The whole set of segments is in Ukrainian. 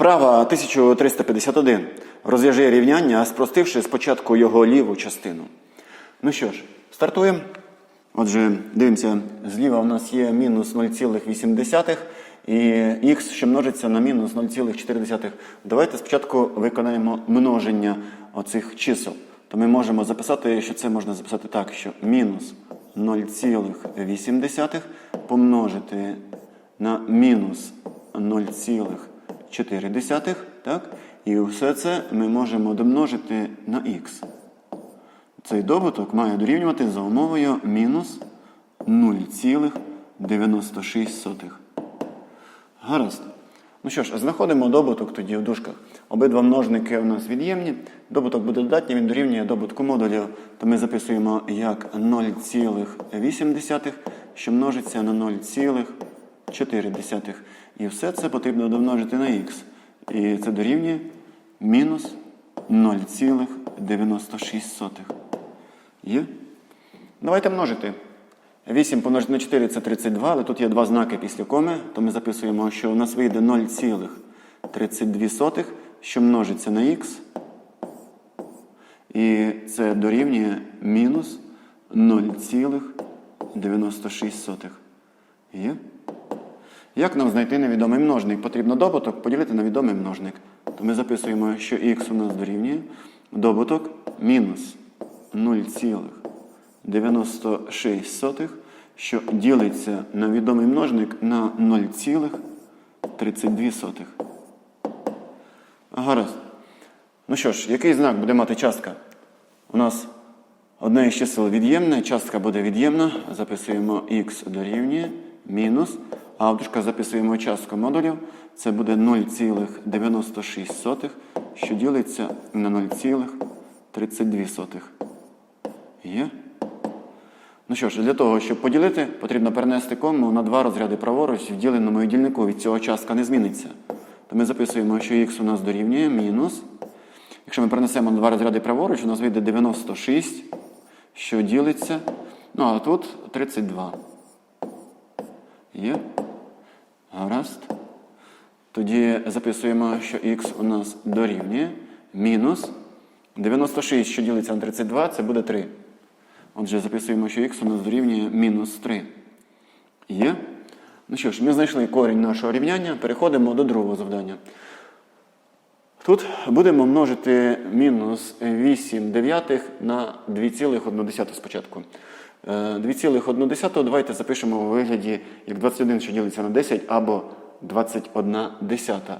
Вправа 1351. Розв'яжи рівняння, спростивши спочатку його ліву частину. Ну що ж, стартуємо. Отже, дивимося, зліва у нас є мінус 0,8 і х, що множиться на мінус 0,4. Давайте спочатку виконаємо множення оцих чисел. То ми можемо записати, що це можна записати так, що мінус 0,8 помножити на мінус 0,4, так? І все це ми можемо домножити на х. Цей добуток має дорівнювати за умовою мінус 0,96. Гаразд. Ну що ж, знаходимо добуток тоді в дужках. Обидва множники у нас від'ємні. Добуток буде додатній, він дорівнює добутку модулів. То ми записуємо як 0,8, що множиться на 0,4. І все це потрібно домножити на х. І це дорівнює мінус 0,96. Є? Давайте множити. 8 помножити на 4 це 32, але тут є два знаки після коми, то ми записуємо, що у нас вийде 0,32, що множиться на х. І це дорівнює мінус 0,96. Є? Як нам знайти невідомий множник? Потрібно добуток поділити на відомий множник. То ми записуємо, що х у нас дорівнює добуток мінус 0,96, що ділиться на відомий множник на 0,32. Гаразд. Ну що ж, який знак буде мати частка? У нас одне із чисел від'ємне, частка буде від'ємна. Записуємо х дорівнює мінус. А в дужках записуємо частку модулів. Це буде 0,96, що ділиться на 0,32. Є? Ну що ж, для того, щоб поділити, потрібно перенести кому на два розряди праворуч в діленому дільнику. Від цього частка не зміниться. То ми записуємо, що х у нас дорівнює мінус. Якщо ми перенесемо на два розряди праворуч, у нас вийде 96, що ділиться. Ну, а тут 32. Є? Гаразд. Тоді записуємо, що х у нас дорівнює мінус 96, що ділиться на 32, це буде 3. Отже, записуємо, що х у нас дорівнює мінус 3. Є? Ну що ж, ми знайшли корінь нашого рівняння. Переходимо до другого завдання. Тут будемо множити мінус 8 дев'ятих на 2,1 спочатку. Е, 2,1 давайте запишемо у вигляді як 21, що ділиться на 10, або 21 десята.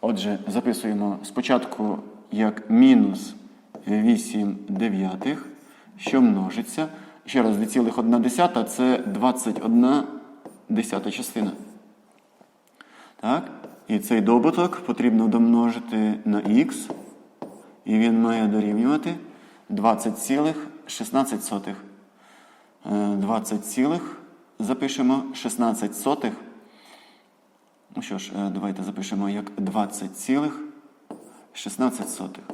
Отже, записуємо спочатку як мінус 8 дев'ятих, що множиться. Ще раз, 2,1 це 21 десята частина. Так? І цей добуток потрібно домножити на х, і він має дорівнювати 20,16. 20, цілих запишемо 16 сотих. Ну що ж, е, давайте запишемо як 20 цілих 16 сотих.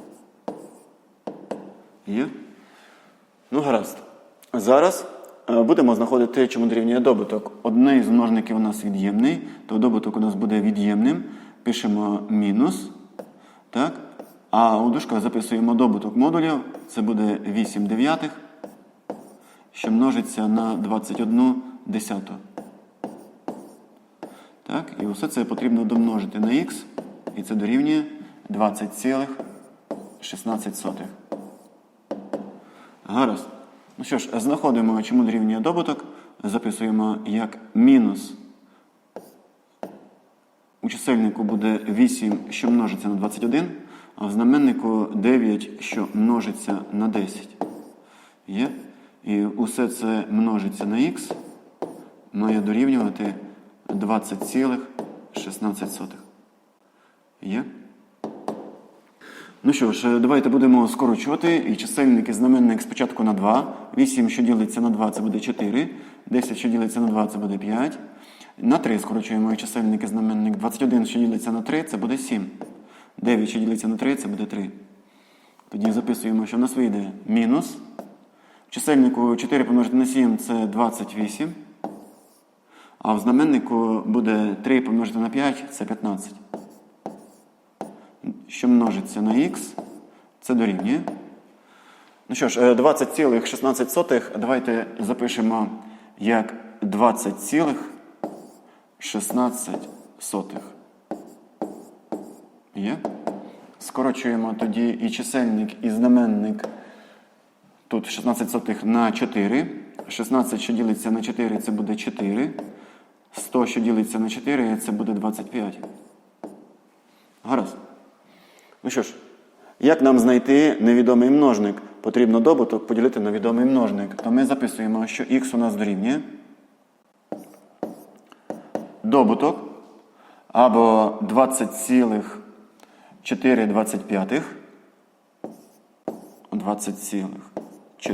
Є? Ну, гаразд. Зараз е, будемо знаходити, чому дорівнює добуток. Одний з множників у нас від'ємний, то добуток у нас буде від'ємним. Пишемо мінус. Так? А у дужках записуємо добуток модулів. Це буде 8 дев'ятих, що множиться на 21 десяту. Так? І усе це потрібно домножити на х, і це дорівнює 20,16. Гаразд. Ну що ж, знаходимо, чому дорівнює добуток. Записуємо як мінус. У чисельнику буде 8, що множиться на 21, а в знаменнику 9, що множиться на 10. Є? І усе це множиться на х, має дорівнювати 20,16. Є? Ну що ж, давайте будемо скорочувати. І чисельник і знаменник спочатку на 2. 8, що ділиться на 2, це буде 4. 10, що ділиться на 2, це буде 5. На 3 скорочуємо і чисельник і знаменник. 21, що ділиться на 3, це буде 7. 9, що ділиться на 3, це буде 3. Тоді записуємо, що в нас вийде мінус. Чисельнику 4 помножити на 7 це 28. А в знаменнику буде 3 помножити на 5 це 15. що множиться на х, це дорівнює. Ну що ж, е, 20,16 давайте запишемо як 20,16. Є? Скорочуємо тоді і чисельник, і знаменник. Тут 16 сотих на 4. 16, що ділиться на 4, це буде 4. 100, що ділиться на 4, це буде 25. Гаразд. Ну що ж, як нам знайти невідомий множник? Потрібно добуток поділити на відомий множник. То ми записуємо, що х у нас дорівнює. Добуток або 20,425.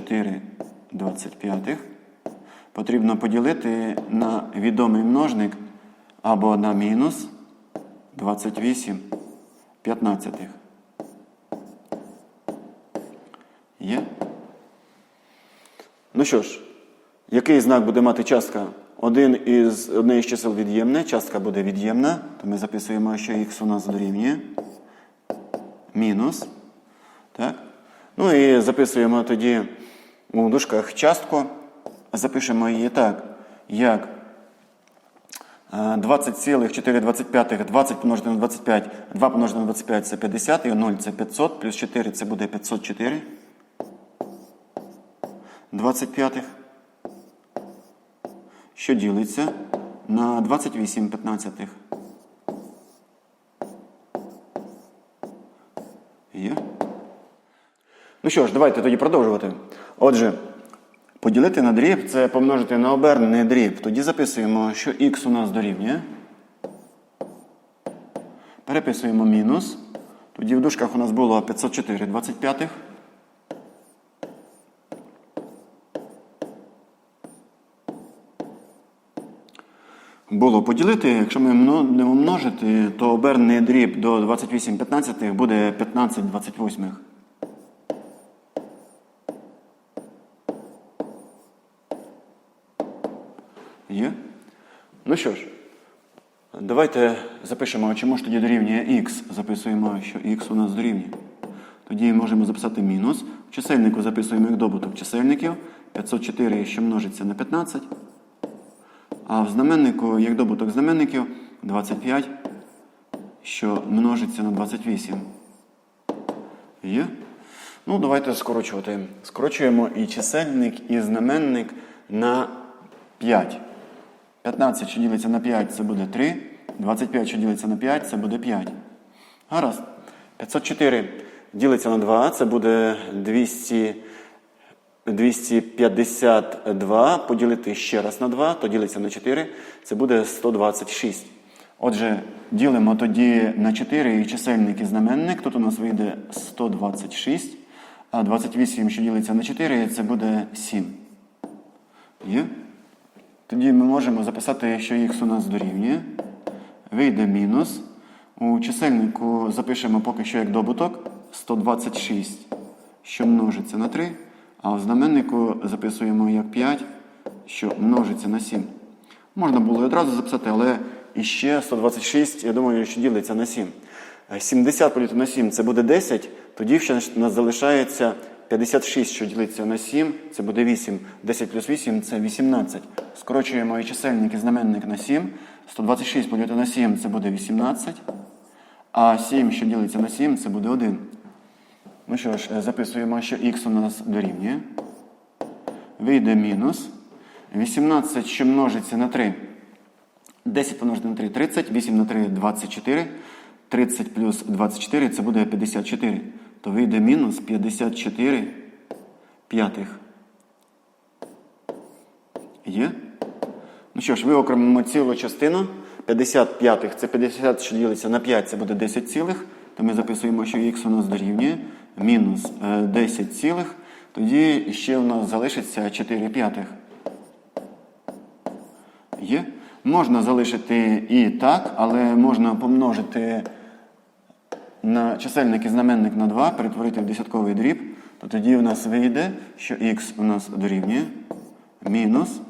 20,425 потрібно поділити на відомий множник або на мінус 28 п'ятнадцятих. Є? Ну що ж, який знак буде мати частка? Один із, одне із чисел від'ємне, частка буде від'ємна, то ми записуємо, що х у нас дорівнює. Мінус. Так? Ну і записуємо тоді у дужках частку. Запишемо її так, як е, 20,425, 20 помножити на 25, 2 помножити на 25 це 50, і 0 це 500, плюс 4 це буде 504. 25. Що ділиться на 28 п'ятнадцятих. Ну що ж, давайте тоді продовжувати. Отже, поділити на дріб це помножити на обернений дріб. Тоді записуємо, що х у нас дорівнює. Переписуємо мінус. Тоді в дужках у нас було 504 25. Було поділити, якщо ми мно- будемо множити, то обернений дріб до 28 15 буде 15 28. Ну що ж, давайте запишемо, чому ж тоді дорівнює х. Записуємо, що х у нас дорівнює. Тоді можемо записати мінус. В чисельнику записуємо як добуток чисельників. 504, що множиться на 15. А в знаменнику, як добуток знаменників, 25, що множиться на 28. Є? Ну, давайте скорочувати. Скорочуємо і чисельник, і знаменник на 5. 15, що ділиться на 5, це буде 3. 25, що ділиться на 5, це буде 5. Гаразд. 504 ділиться на 2, це буде 200, 252. Поділити ще раз на 2, то ділиться на 4, це буде 126. Отже, ділимо тоді на 4 і чисельник і знаменник. Тут у нас вийде 126. А 28, що ділиться на 4, це буде 7. Є? Тоді ми можемо записати, що х у нас дорівнює. Вийде мінус. У чисельнику запишемо поки що як добуток 126, що множиться на 3. А в знаменнику записуємо як 5, що множиться на 7. Можна було і одразу записати, але іще 126, я думаю, що ділиться на 7. Е, 70 поділити на 7 це буде 10, тоді ще залишається 56, що ділиться на 7, це буде 8. 10 плюс 8 це 18. Скорочуємо і чисельник і знаменник на 7. 126 поділити на 7 це буде 18. А 7, що ділиться на 7, це буде 1. Ну що ж, е, записуємо, що х у нас дорівнює. Вийде мінус. 18, що множиться на 3. 10 помножити на 3 30, 8 на 3 24. 30 плюс 24 це буде 54. То вийде мінус 54 п'ятих. Є? Ну що ж, виокремимо цілу частину. 50 п'ятих це 50, що ділиться на 5, це буде 10 цілих. То ми записуємо, що х у нас дорівнює мінус е, 10 цілих. Тоді ще у нас залишиться 4 п'ятих. Є? Можна залишити і так, але можна помножити на чисельник і знаменник на 2, перетворити в десятковий дріб, то тоді у нас вийде, що х у нас дорівнює мінус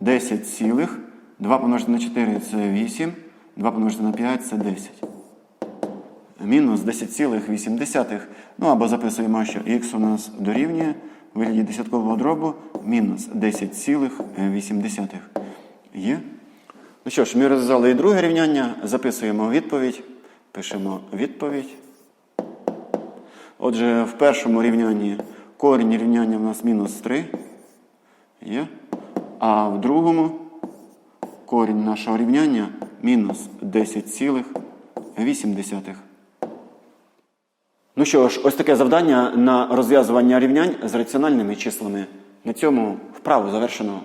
10 цілих. 2 помножити на 4 це 8, 2 помножити на 5 це 10. мінус 10,8. Ну або записуємо, що х у нас дорівнює у вигляді десяткового дробу мінус 10,8. Є. Ну що ж, ми розв'язали і друге рівняння, записуємо відповідь, пишемо відповідь. Отже, в першому рівнянні корінь рівняння в нас мінус 3. Є. А в другому корінь нашого рівняння мінус 10,8. Ну що ж, ось таке завдання на розв'язування рівнянь з раціональними числами. На цьому вправу завершено.